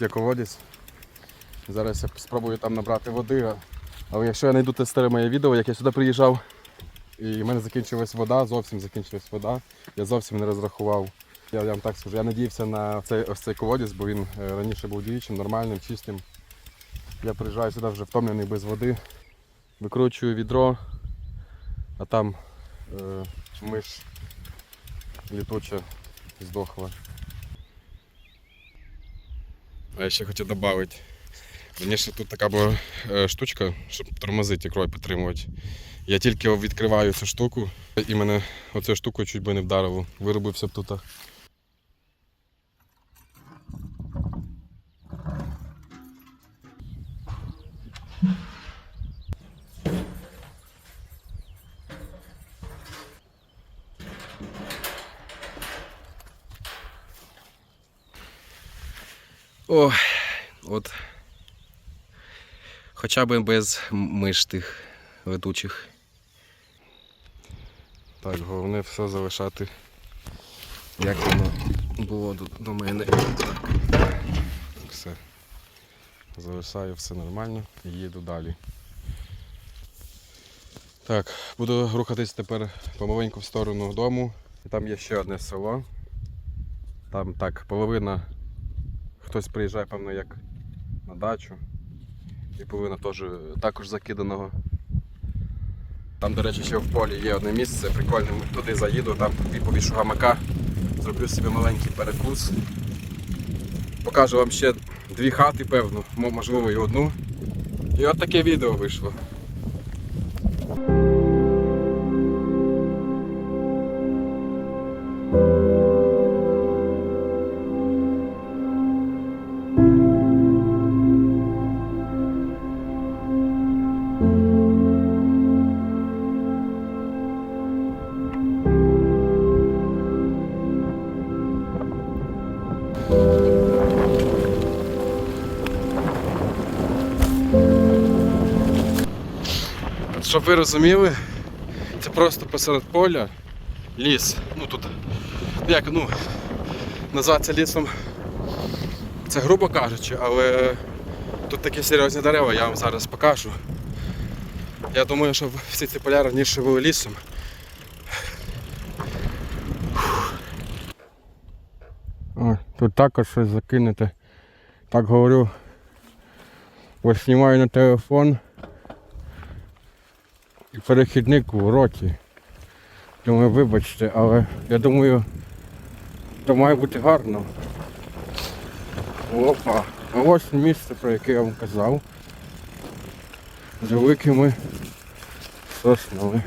є колодязь. Зараз я спробую там набрати води. Але якщо я знайду те старе моє відео, як я сюди приїжджав, і в мене закінчилась вода, зовсім закінчилась вода, я зовсім не розрахував. Я, я вам так скажу, я надіявся на цей, ось цей колодязь, бо він е, раніше був діючим, нормальним, чистим. Я приїжджаю сюди вже втомлений без води. Викручую відро, а там е, миш літуча здохла. А я ще хотів додати. Звісно, тут така була е, штучка, щоб тормозити крой підтримувати. Я тільки відкриваю цю штуку і мене оцю штукою чуть би не вдарило. Виробився б тут. О, от. Хоча б без миш тих летучих. Так, головне все залишати, як воно було до, до мене. Так. Все. Залишаю все нормально і їду далі. Так, буду рухатись тепер помаленьку в сторону дому. І там є ще одне село. Там так, половина хтось приїжджає, певно, як на дачу. І половина теж також закиданого. Там, до речі, ще в полі є одне місце, прикольне, туди заїду, там повішу гамака, зроблю собі маленький перекус. Покажу вам ще дві хати, певно, можливо і одну. І от таке відео вийшло. Щоб ви розуміли, це просто посеред поля ліс. Ну тут як ну назвати лісом це грубо кажучи, але тут такі серйозні дерева, я вам зараз покажу. Я думаю, що всі ці поля раніше були лісом. Ой, тут також щось закинете. Так говорю. Ось знімаю на телефон перехідник в роті. Думаю, вибачте, але я думаю, то має бути гарно. Опа. Ось місце, про яке я вам казав. З великими соснами.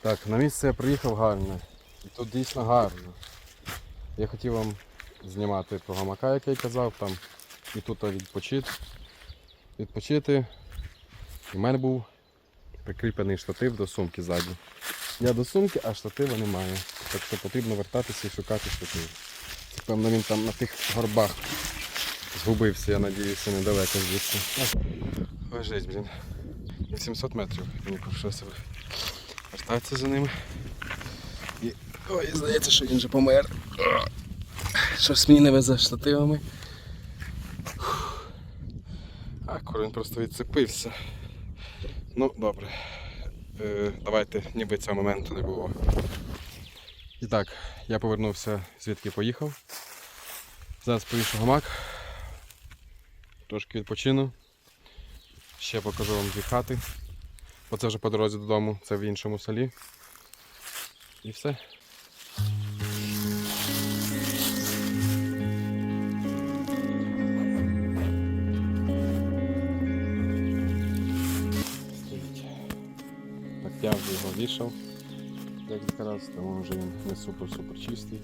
Так, на місце я приїхав гарно. І тут дійсно гарно. Я хотів вам знімати про гамака, як я казав, там і тут відпочити. Відпочити. І в мене був прикріплений штатив до сумки ззаді. Я до сумки, а штатива немає. Так що потрібно вертатися і шукати штатив. Певно він там на тих горбах згубився, я надіюся, недалеко звідси. Лежить, блін. 800 метрів мені прийшлося вертатися за ними. І... Ой, здається, що він вже помер. Щось мені не везе штативами. А, корінь просто відцепився. Ну, добре. Е, давайте, ніби цього моменту не було. І так, я повернувся звідки поїхав. Зараз повішу гамак. Трошки відпочину. Ще покажу вам дві хати. Оце вже по дорозі додому, це в іншому селі. І все. Вішав декілька разів, тому вже він не супер-супер чистий.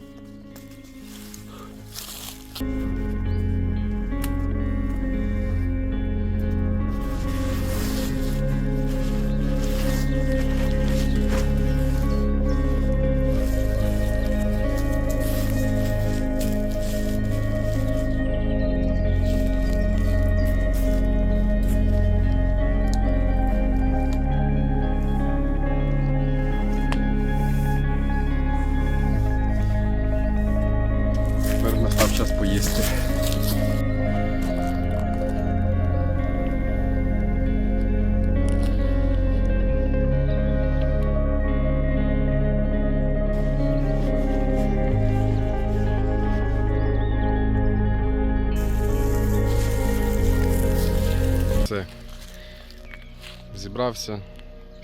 Зібрався,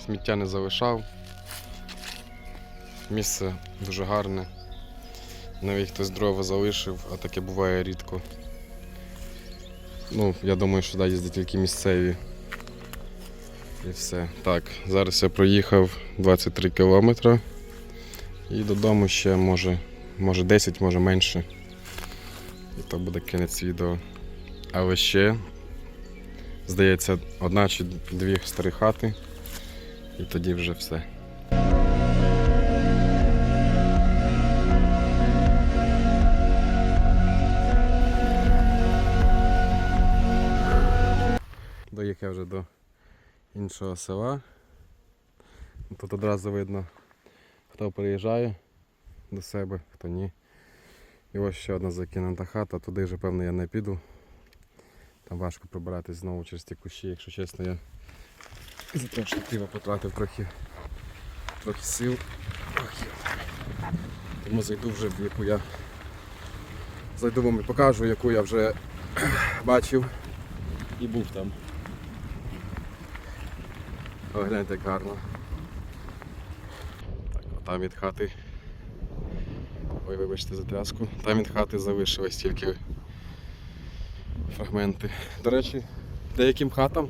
сміття не залишав. Місце дуже гарне. Навіть хтось дрова залишив, а таке буває рідко. Ну, я думаю, що сюди їздять тільки місцеві. І все. Так, зараз я проїхав 23 кілометри. І додому ще може, може 10, може менше. І то буде кінець відео. Але ще, здається, одна чи дві старі хати. І тоді вже все. Доїхав вже до іншого села. Тут одразу видно, хто приїжджає до себе, хто ні. І ось ще одна закинута хата, туди вже певно я не піду. Там важко пробиратись знову через ті кущі, якщо чесно, я за те, що пиво потратив трохи, трохи сил. Тому зайду вже в яку я. Зайду вам і покажу, яку я вже бачив і був там. О, гляньте, як гарно. Так, там від хати. Ой, вибачте за тряску. Там від хати залишились тільки фрагменти. До речі, деяким хатам,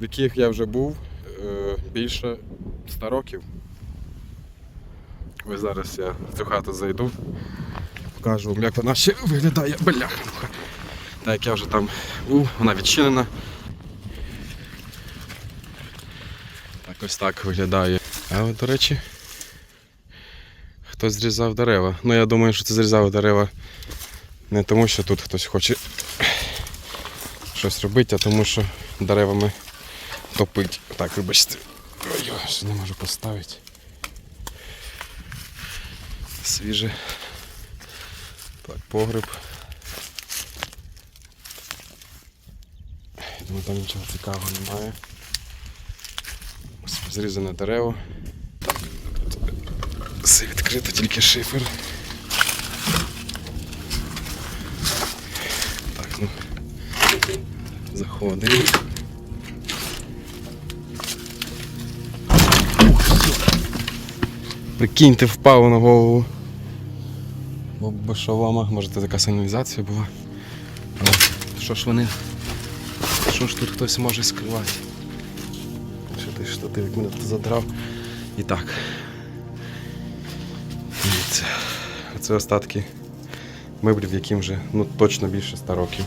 в яких я вже був, е, більше 100 років. Ось зараз я в цю хату зайду, покажу вам, як вона ще виглядає. Бляха. Так як я вже там був, вона відчинена. Так ось так виглядає. А от, до речі, хтось зрізав дерева. Ну я думаю, що це зрізав дерева не тому, що тут хтось хоче щось робити, а тому що деревами топить. Так, вибачте. Ой, ще не можу поставити. Свіже. Так, погреб. Думаю, там нічого цікавого немає. Ось Зрізане дерево. Все відкрито, тільки шифер. Так, ну. Заходимо. Прикиньте, впав на голову. Бо шолома, може це така сигналізація була. Але що ж вони. Що ж тут хтось може скривати? Що ти штатив, як мене тут задрав. І так. Дивіться. Це остатки меблів, яким вже ну, точно більше 100 років.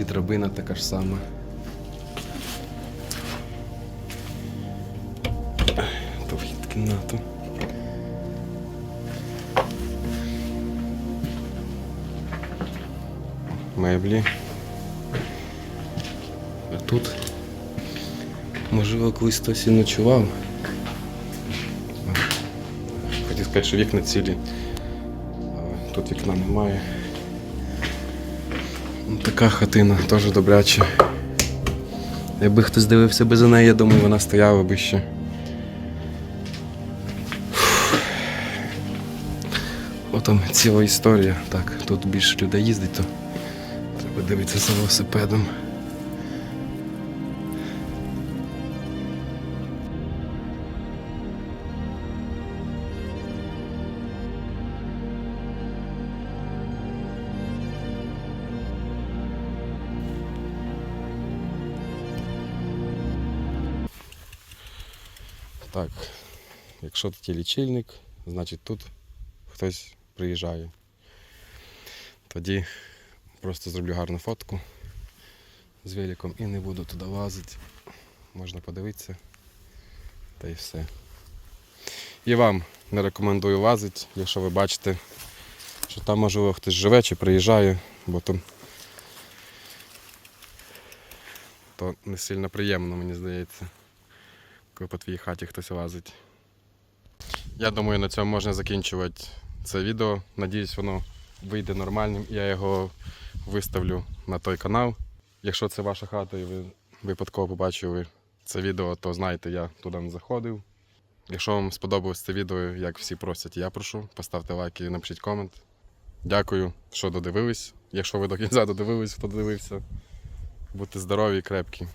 І драбина така ж сама. То вхід кімнату. Меблі. А тут, можливо, колись хтось і ночував. Хотів сказати, що вікна цілі. Тут вікна немає. Така хатина теж добряча. Якби хтось дивився би за неї, я думаю, вона стояла би ще. О, там ціла історія. Так, тут більше людей їздить, то треба дивитися за велосипедом. Так, якщо тут є лічильник, значить тут хтось приїжджає. Тоді просто зроблю гарну фотку з великом і не буду туди лазити. Можна подивитися. Та й все. І вам не рекомендую лазити, якщо ви бачите, що там можливо хтось живе чи приїжджає, бо то, то не сильно приємно, мені здається коли по твоїй хаті хтось лазить. Я думаю, на цьому можна закінчувати це відео. Надіюсь, воно вийде нормальним я його виставлю на той канал. Якщо це ваша хата і ви випадково побачили це відео, то знайте, я туди не заходив. Якщо вам сподобалось це відео, як всі просять, я прошу, поставте лайк і напишіть комент. Дякую, що додивились. Якщо ви до кінця додивились, хто дивився. Будьте здорові і крепкі.